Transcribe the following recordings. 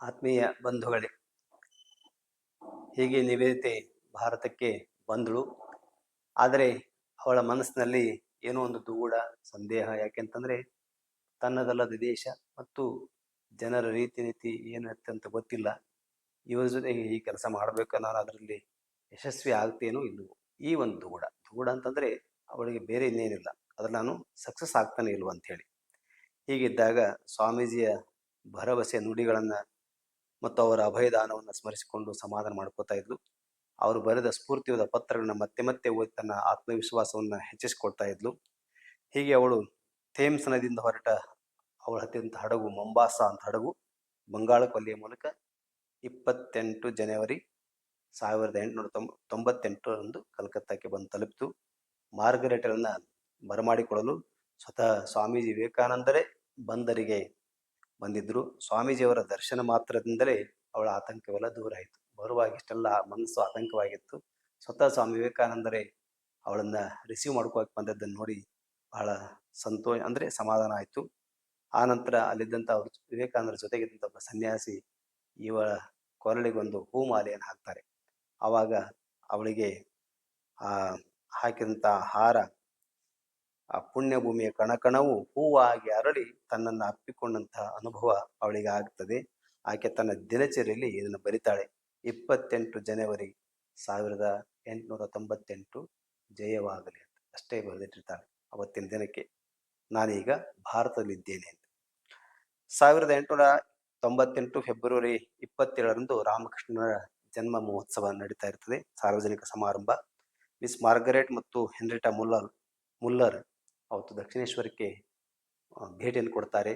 ಆತ್ಮೀಯ ಬಂಧುಗಳೇ, ಹೀಗೆ ನಿವೇದಿತೆ ಭಾರತಕ್ಕೆ ಬಂದಳು. ಆದರೆ ಅವಳ ಮನಸ್ಸಿನಲ್ಲಿ ಏನೋ ಒಂದು ದೂಡ, ಸಂದೇಹ ಯಾಕೆಂತಂದ್ರೆ ತನ್ನದಲ್ಲದ ದೇಶ ಮತ್ತು ಜನರ ರೀತಿ ನೀತಿ ಏನು ಅಂತ ಗೊತ್ತಿಲ್ಲ. ಇವರ ಜೊತೆಗೆ ಈ ಕೆಲಸ ಮಾಡಬೇಕು ನಾನು ಅದರಲ್ಲಿ ಯಶಸ್ವಿ ಆಗ್ತೇನೋ ಇಲ್ಲವೋ ಈ ಒಂದು ದೂಡ. ದೂಡ ಅಂತಂದ್ರೆ ಅವಳಿಗೆ ಬೇರೆ ಇನ್ನೇನಿಲ್ಲ. ಅದ್ರಲ್ಲಿ ನಾನು ಸಕ್ಸಸ್ ಆಗ್ತಾನೆ ಇಲ್ವ ಅಂತ ಹೇಳಿ ಹೀಗಿದ್ದಾಗ ಸ್ವಾಮೀಜಿಯ ಭರವಸೆ ನುಡಿಗಳನ್ನ ಮತ್ತು ಅವರ ಅಭಯದಾನವನ್ನು ಸ್ಮರಿಸಿಕೊಂಡು ಸಮಾಧಾನ ಮಾಡ್ಕೋತಾ ಇದ್ಲು. ಅವರು ಬರೆದ ಸ್ಫೂರ್ತಿಯಾದ ಪತ್ರಗಳನ್ನ ಮತ್ತೆ ಮತ್ತೆ ಓದಿ ತನ್ನ ಆತ್ಮವಿಶ್ವಾಸವನ್ನ ಹೆಚ್ಚಿಸಿಕೊಡ್ತಾ ಇದ್ಲು. ಹೀಗೆ ಅವಳು ಥೇಮ್ಸ್ ನದಿಯಿಂದ ಹೊರಟ ಅವಳ ಅತ್ಯಂತ ಹಡಗು ಮೊಂಬಾಸಾ ಅಂತ ಹಡಗು ಬಂಗಾಳ ಕೊಲ್ಲಿಯ ಮೂಲಕ ಇಪ್ಪತ್ತೆಂಟು ಜನವರಿ ಸಾವಿರದ ಎಂಟುನೂರ ತೊಂಬ ತೊಂಬತ್ತೆಂಟರಂದು ಕಲ್ಕತ್ತಾಕ್ಕೆ ಬಂದು ತಲುಪಿತು. ಮಾರ್ಗರೇಟರನ್ನು ಬರಮಾಡಿಕೊಳ್ಳಲು ಸ್ವತಃ ಸ್ವಾಮೀಜಿ ವಿವೇಕಾನಂದರೇ ಬಂದರಿಗೆ ಬಂದಿದ್ರು. ಸ್ವಾಮೀಜಿಯವರ ದರ್ಶನ ಮಾತ್ರದಿಂದಲೇ ಅವಳ ಆತಂಕವೆಲ್ಲ ದೂರ ಆಯಿತು. ಬರುವಾಗ ಇಷ್ಟೆಲ್ಲ ಮನಸ್ಸು ಆತಂಕವಾಗಿತ್ತು. ಸ್ವತಃ ಸ್ವಾಮಿ ವಿವೇಕಾನಂದರೇ ಅವಳನ್ನ ರಿಸೀವ್ ಮಾಡ್ಕೋಕೆ ಬಂದದ್ದನ್ನು ನೋಡಿ ಬಹಳ ಸಂತೋಷ ಅಂದರೆ ಸಮಾಧಾನ ಆಯಿತು. ಆ ನಂತರ ಅಲ್ಲಿದ್ದಂಥ ಅವರು ವಿವೇಕಾನಂದರ ಜೊತೆಗಿದ್ದಂಥ ಒಬ್ಬ ಸನ್ಯಾಸಿ ಇವಳ ಕೊರಳಿಗೊಂದು ಹೂಮಾಲೆಯನ್ನು ಹಾಕ್ತಾರೆ. ಆವಾಗ ಅವಳಿಗೆ ಆ ಹಾಕಿದಂಥ ಹಾರ ಆ ಪುಣ್ಯಭೂಮಿಯ ಕಣಕಣವು ಹೂವಾಗಿ ಅರಳಿ ತನ್ನನ್ನು ಅಪ್ಪಿಕೊಂಡಂತಹ ಅನುಭವ ಅವಳಿಗೆ ಆಗ್ತದೆ. ಆಕೆ ತನ್ನ ದಿನಚರಿಯಲ್ಲಿ ಇದನ್ನು ಬರಿತಾಳೆ. ಇಪ್ಪತ್ತೆಂಟು ಜನವರಿ ಸಾವಿರದ ಎಂಟುನೂರ ತೊಂಬತ್ತೆಂಟು ಜಯವಾಗಲಿ ಅಂತ ಅಷ್ಟೇ ಬರೆದಿಟ್ಟಿರ್ತಾಳೆ ಅವತ್ತಿನ ದಿನಕ್ಕೆ. ನಾನೀಗ ಭಾರತದಲ್ಲಿದ್ದೇನೆ ಅಂತ. ಸಾವಿರದ ಎಂಟುನೂರ ತೊಂಬತ್ತೆಂಟು ಫೆಬ್ರವರಿ ಇಪ್ಪತ್ತೇಳರಂದು ರಾಮಕೃಷ್ಣನ ಜನ್ಮ ಮಹೋತ್ಸವ ನಡೀತಾ ಇರ್ತದೆ. ಸಾರ್ವಜನಿಕ ಸಮಾರಂಭ. ಮಿಸ್ ಮಾರ್ಗರೇಟ್ ಮತ್ತು ಹೆನ್ರಿಟಾ ಮುಲ್ಲರ್ ಮುಲ್ಲರ್ ಅವತ್ತು ದಕ್ಷಿಣೇಶ್ವರಕ್ಕೆ ಭೇಟಿಯನ್ನು ಕೊಡ್ತಾರೆ.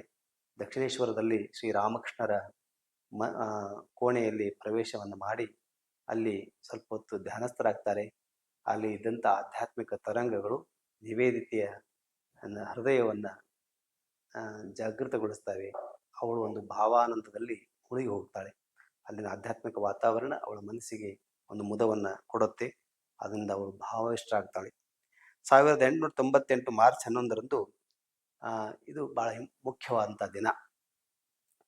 ದಕ್ಷಿಣೇಶ್ವರದಲ್ಲಿ ಶ್ರೀ ರಾಮಕೃಷ್ಣರ ಮ ಕೋಣೆಯಲ್ಲಿ ಪ್ರವೇಶವನ್ನು ಮಾಡಿ ಅಲ್ಲಿ ಸ್ವಲ್ಪ ಹೊತ್ತು ಧ್ಯಾನಸ್ಥರಾಗ್ತಾರೆ. ಅಲ್ಲಿ ಇದ್ದಂಥ ಆಧ್ಯಾತ್ಮಿಕ ತರಂಗಗಳು ನಿವೇದಿತೆಯ ಹೃದಯವನ್ನು ಜಾಗೃತಗೊಳಿಸ್ತವೆ. ಅವಳು ಒಂದು ಭಾವಾನಂದದಲ್ಲಿ ಮುಳುಗಿ ಹೋಗ್ತಾಳೆ. ಅಲ್ಲಿನ ಆಧ್ಯಾತ್ಮಿಕ ವಾತಾವರಣ ಅವಳ ಮನಸ್ಸಿಗೆ ಒಂದು ಮುದವನ್ನು ಕೊಡುತ್ತೆ. ಅದರಿಂದ ಅವಳು ಭಾವವಿಷ್ಟರಾಗ್ತಾಳೆ ಸಾವಿರದ ಎಂಟುನೂರ ತೊಂಬತ್ತೆಂಟು ಮಾರ್ಚ್ ಹನ್ನೊಂದರಂದು ಇದು ಬಹಳ ಮುಖ್ಯವಾದಂಥ ದಿನ.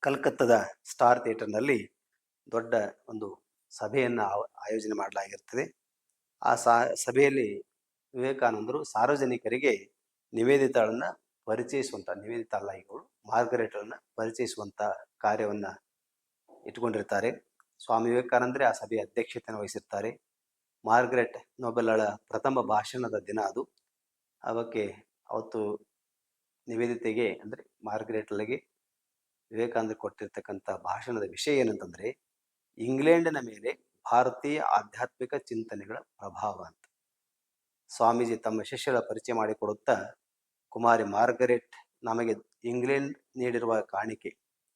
ಕಲ್ಕತ್ತದ ಸ್ಟಾರ್ ಥಿಯೇಟರ್ನಲ್ಲಿ ದೊಡ್ಡ ಒಂದು ಸಭೆಯನ್ನು ಆಯೋಜನೆ ಮಾಡಲಾಗಿರ್ತದೆ. ಆ ಸಭೆಯಲ್ಲಿ ವಿವೇಕಾನಂದರು ಸಾರ್ವಜನಿಕರಿಗೆ ನಿವೇದಿತಳನ್ನು ಪರಿಚಯಿಸುವಂಥ ನಿವೇದಿತ ಅಲ್ಲ ಮಾರ್ಗರೇಟ್ಗಳನ್ನು ಪರಿಚಯಿಸುವಂಥ ಕಾರ್ಯವನ್ನ ಇಟ್ಕೊಂಡಿರ್ತಾರೆ. ಸ್ವಾಮಿ ವಿವೇಕಾನಂದರೇ ಆ ಸಭೆಯ ಅಧ್ಯಕ್ಷತೆಯನ್ನು ವಹಿಸಿರ್ತಾರೆ. ಮಾರ್ಗರೆಟ್ ಅಳ ಪ್ರಥಮ ಭಾಷಣದ ದಿನ ಅದು. ಅವಕ್ಕೆ ಅವತ್ತು ನಿವೇದಿತೆಗೆ ಅಂದರೆ ಮಾರ್ಗರೆಟ್ಗಳಿಗೆ ವಿವೇಕಾನಂದ ಕೊಟ್ಟಿರ್ತಕ್ಕಂಥ ಭಾಷಣದ ವಿಷಯ ಏನಂತಂದರೆ, ಇಂಗ್ಲೆಂಡಿನ ಮೇಲೆ ಭಾರತೀಯ ಆಧ್ಯಾತ್ಮಿಕ ಚಿಂತನೆಗಳ ಪ್ರಭಾವ ಅಂತ. ಸ್ವಾಮೀಜಿ ತಮ್ಮ ಶಿಷ್ಯರ ಪರಿಚಯ ಮಾಡಿಕೊಡುತ್ತಾ ಕುಮಾರಿ ಮಾರ್ಗರೆಟ್, ನಮಗೆ ಇಂಗ್ಲೆಂಡ್ ನೀಡಿರುವ ಕಾಣಿಕೆ,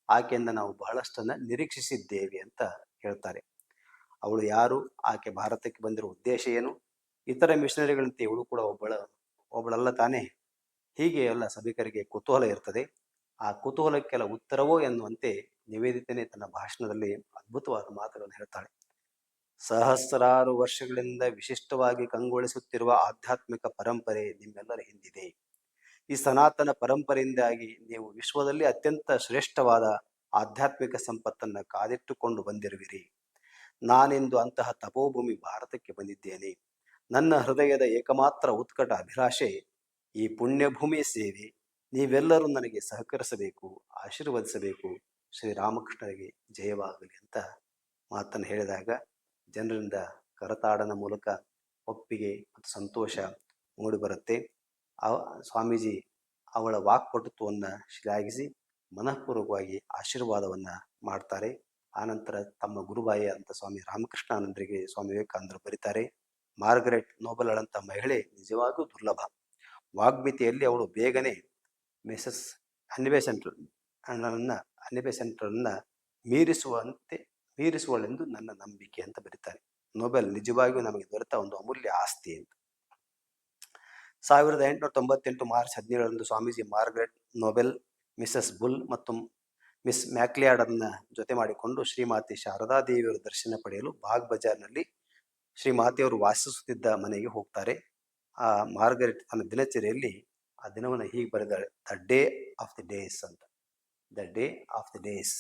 ಆಕೆಯಿಂದ ನಾವು ಬಹಳಷ್ಟನ್ನು ನಿರೀಕ್ಷಿಸಿದ್ದೇವೆ ಅಂತ ಹೇಳ್ತಾರೆ. ಅವಳು ಯಾರು? ಆಕೆ ಭಾರತಕ್ಕೆ ಬಂದಿರೋ ಉದ್ದೇಶ ಏನು? ಇತರ ಮಿಷನರಿಗಳಂತೆ ಇವಳು ಕೂಡ ಒಬ್ಬಳ, ಒಬ್ಬಳಲ್ಲ ತಾನೇ? ಹೀಗೆ ಎಲ್ಲ ಸಭಿಕರಿಗೆ ಕುತೂಹಲ ಇರ್ತದೆ. ಆ ಕುತೂಹಲಕ್ಕೆಲ್ಲ ಉತ್ತರವೋ ಎನ್ನುವಂತೆ ನಿವೇದಿತನೇ ತನ್ನ ಭಾಷಣದಲ್ಲಿ ಅದ್ಭುತವಾದ ಮಾತುಗಳನ್ನು ಹೇಳ್ತಾಳೆ. ಸಹಸ್ರಾರು ವರ್ಷಗಳಿಂದ ವಿಶಿಷ್ಟವಾಗಿ ಕಂಗೊಳಿಸುತ್ತಿರುವ ಆಧ್ಯಾತ್ಮಿಕ ಪರಂಪರೆ ನಿಮ್ಮೆಲ್ಲರ ಹಿಂದಿದೆ. ಈ ಸನಾತನ ಪರಂಪರೆಯಿಂದಾಗಿ ನೀವು ವಿಶ್ವದಲ್ಲಿ ಅತ್ಯಂತ ಶ್ರೇಷ್ಠವಾದ ಆಧ್ಯಾತ್ಮಿಕ ಸಂಪತ್ತನ್ನು ಕಾದಿಟ್ಟುಕೊಂಡು ಬಂದಿರುವಿರಿ. ನಾನೆಂದು ಅಂತಹ ತಪೋಭೂಮಿ ಭಾರತಕ್ಕೆ ಬಂದಿದ್ದೇನೆ. ನನ್ನ ಹೃದಯದ ಏಕಮಾತ್ರ ಉತ್ಕಟ ಅಭಿಲಾಷೆ, ಈ ಪುಣ್ಯಭೂಮಿ ಸೇವೆ. ನೀವೆಲ್ಲರೂ ನನಗೆ ಸಹಕರಿಸಬೇಕು, ಆಶೀರ್ವದಿಸಬೇಕು. ಶ್ರೀರಾಮಕೃಷ್ಣರಿಗೆ ಜಯವಾಗಲಿ ಅಂತ ಮಾತನ್ನು ಹೇಳಿದಾಗ ಜನರಿಂದ ಕರತಾಡನ ಮೂಲಕ ಒಪ್ಪಿಗೆ ಮತ್ತು ಸಂತೋಷ ಮೂಡಿಬರುತ್ತೆ. ಅವ ಸ್ವಾಮೀಜಿ ಅವಳ ವಾಕ್ಪಟುತ್ವವನ್ನು ಶ್ಲಾಘಿಸಿ, ಮನಃಪೂರ್ವಕವಾಗಿ ಆಶೀರ್ವಾದವನ್ನು ಮಾಡ್ತಾರೆ. ಆನಂತರ ತಮ್ಮ ಗುರುಬಾಯಿ ಅಂತ ಸ್ವಾಮಿ ರಾಮಕೃಷ್ಣಾನಂದರಿಗೆ ಸ್ವಾಮಿ ವಿವೇಕಾನಂದರು ಬರೀತಾರೆ. ಮಾರ್ಗರೆಟ್ ನೋಬಲಳಂತ ಮಹಿಳೆ ನಿಜವಾಗೂ ದುರ್ಲಭ. ವಾಗ್ಮಿತಿಯಲ್ಲಿ ಅವಳು ಬೇಗನೆ ಮಿಸಸ್ ಅನಿಬೆ ಸೆಂಟ್ರ್ ನನ್ನ ಅನಿಬೆ ಸೆಂಟ್ರನ್ನ ಮೀರಿಸುವಂತೆ ಮೀರಿಸುವಳೆಂದು ನನ್ನ ನಂಬಿಕೆ ಅಂತ ಬರೀತಾರೆ. ನೋಬೆಲ್ ನಿಜವಾಗಿಯೂ ನಮಗೆ ದೊರೆತ ಒಂದು ಅಮೂಲ್ಯ ಆಸ್ತಿ ಅಂತ. ಸಾವಿರದ ಎಂಟುನೂರ ತೊಂಬತ್ತೆಂಟು March ಹದಿನೇಳರಂದು Swamiji Margaret Noble, Mrs Bull ಮತ್ತು ಮಿಸ್ ಮ್ಯಾಕ್ಲಿಯಾರ್ಡನ್ನ ಜೊತೆ ಮಾಡಿಕೊಂಡು ಶ್ರೀಮಾತಿ ಶಾರದಾ ದೇವಿಯವರ ದರ್ಶನ ಪಡೆಯಲು ಬಾಗ್ ಬಜಾರ್ನಲ್ಲಿ ಶ್ರೀಮಾತೆಯವರು ವಾಸಿಸುತ್ತಿದ್ದ ಮನೆಗೆ ಹೋಗ್ತಾರೆ. ಆ ಮಾರ್ಗರೆಟ್ ತನ್ನ ದಿನಚರಿಯಲ್ಲಿ ಆ ದಿನವನ್ನು ಹೀಗೆ ಬರೆದಾಳೆ, the day of the days ಅಂತ. The day of the days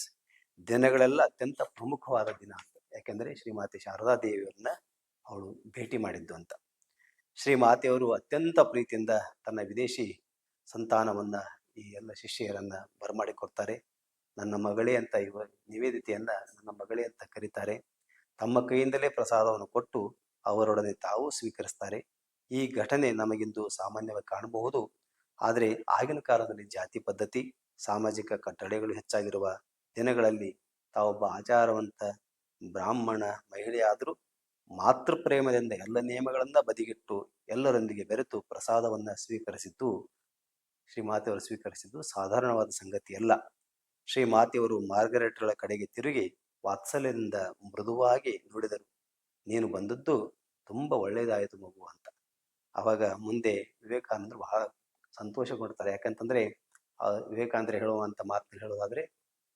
ದಿನಗಳೆಲ್ಲ ಅತ್ಯಂತ ಪ್ರಮುಖವಾದ ದಿನ ಅಂತ. ಯಾಕೆಂದ್ರೆ ಶ್ರೀಮಾತಿ ಶಾರದಾ ದೇವಿಯವರನ್ನ ಅವಳು ಭೇಟಿ ಮಾಡಿದ್ದು ಅಂತ. ಶ್ರೀಮಾತೆಯವರು ಅತ್ಯಂತ ಪ್ರೀತಿಯಿಂದ ತನ್ನ ವಿದೇಶಿ ಸಂತಾನವನ್ನ ಈ ಎಲ್ಲ ಶಿಷ್ಯರನ್ನ ಬರಮಾಡಿಕೊಡ್ತಾರೆ. ನನ್ನ ಮಗಳೇ ಅಂತ ಇವ ನಿವೇದಿತೆಯನ್ನ ನನ್ನ ಮಗಳೇ ಅಂತ ಕರೀತಾರೆ. ತಮ್ಮ ಕೈಯಿಂದಲೇ ಪ್ರಸಾದವನ್ನು ಕೊಟ್ಟು ಅವರೊಡನೆ ತಾವು ಸ್ವೀಕರಿಸ್ತಾರೆ. ಈ ಘಟನೆ ನಮಗಿಂದು ಸಾಮಾನ್ಯವಾಗಿ ಕಾಣಬಹುದು. ಆದರೆ ಆಗಿನ ಕಾಲದಲ್ಲಿ ಜಾತಿ ಪದ್ಧತಿ, ಸಾಮಾಜಿಕ ಕಟ್ಟಳೆಗಳು ಹೆಚ್ಚಾಗಿರುವ ದಿನಗಳಲ್ಲಿ ತಾವೊಬ್ಬ ಆಚಾರವಂತ ಬ್ರಾಹ್ಮಣ ಮಹಿಳೆಯಾದರೂ ಮಾತೃ ಪ್ರೇಮದಿಂದ ಎಲ್ಲ ನಿಯಮಗಳನ್ನ ಬದಿಗಿಟ್ಟು ಎಲ್ಲರೊಂದಿಗೆ ಬೆರೆತು ಪ್ರಸಾದವನ್ನ ಸ್ವೀಕರಿಸಿದ್ದು ಶ್ರೀಮಾತೆಯವರು ಸ್ವೀಕರಿಸಿದ್ದು ಸಾಧಾರಣವಾದ ಸಂಗತಿ ಅಲ್ಲ ಶ್ರೀಮಾತೆಯವರು ಮಾರ್ಗರೇಟ್ಗಳ ಕಡೆಗೆ ತಿರುಗಿ ವಾತ್ಸಲ್ಯದಿಂದ ಮೃದುವಾಗಿ ನುಡಿದರು. ನೀನು ಬಂದದ್ದು ತುಂಬ ಒಳ್ಳೆಯದಾಯಿತು ಮಗು ಅಂತ. ಅವಾಗ ಮುಂದೆ ವಿವೇಕಾನಂದರು ಬಹಳ ಸಂತೋಷ ಕೊಡ್ತಾರೆ. ಯಾಕಂತಂದ್ರೆ ವಿವೇಕಾನಂದರು ಹೇಳುವಂತ ಮಾತು ಹೇಳೋದಾದ್ರೆ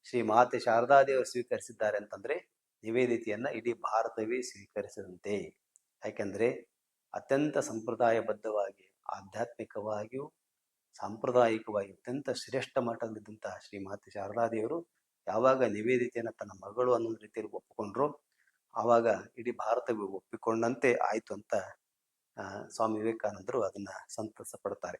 ಶ್ರೀ ಮಾತೆ ಶಾರದಾದೇವರು ಸ್ವೀಕರಿಸಿದ್ದಾರೆ ಅಂತಂದ್ರೆ, ನಿವೇದಿತೆಯನ್ನ ಇಡೀ ಭಾರತವೇ ಸ್ವೀಕರಿಸಿದಂತೆ. ಯಾಕೆಂದ್ರೆ, ಅತ್ಯಂತ ಸಂಪ್ರದಾಯಬದ್ಧವಾಗಿ, ಆಧ್ಯಾತ್ಮಿಕವಾಗಿಯೂ ಸಾಂಪ್ರದಾಯಿಕವಾಗಿ ಅತ್ಯಂತ ಶ್ರೇಷ್ಠ ಮಠದಲ್ಲಿದ್ದಂತಹ ಶ್ರೀ ಮಾತೆ ಶಾರದಾದೇವರು ಯಾವಾಗ ನಿವೇದಿತೆಯನ್ನು ತನ್ನ ಮಗಳು ಅನ್ನೋ ರೀತಿಯಲ್ಲಿ ಒಪ್ಪಿಕೊಂಡ್ರು ಆವಾಗ ಇಡೀ ಭಾರತವೇ ಒಪ್ಪಿಕೊಂಡಂತೆ ಆಯಿತು ಅಂತ ಸ್ವಾಮಿ ವಿವೇಕಾನಂದರು ಅದನ್ನ ಸಂತಸ ಪಡ್ತಾರೆ.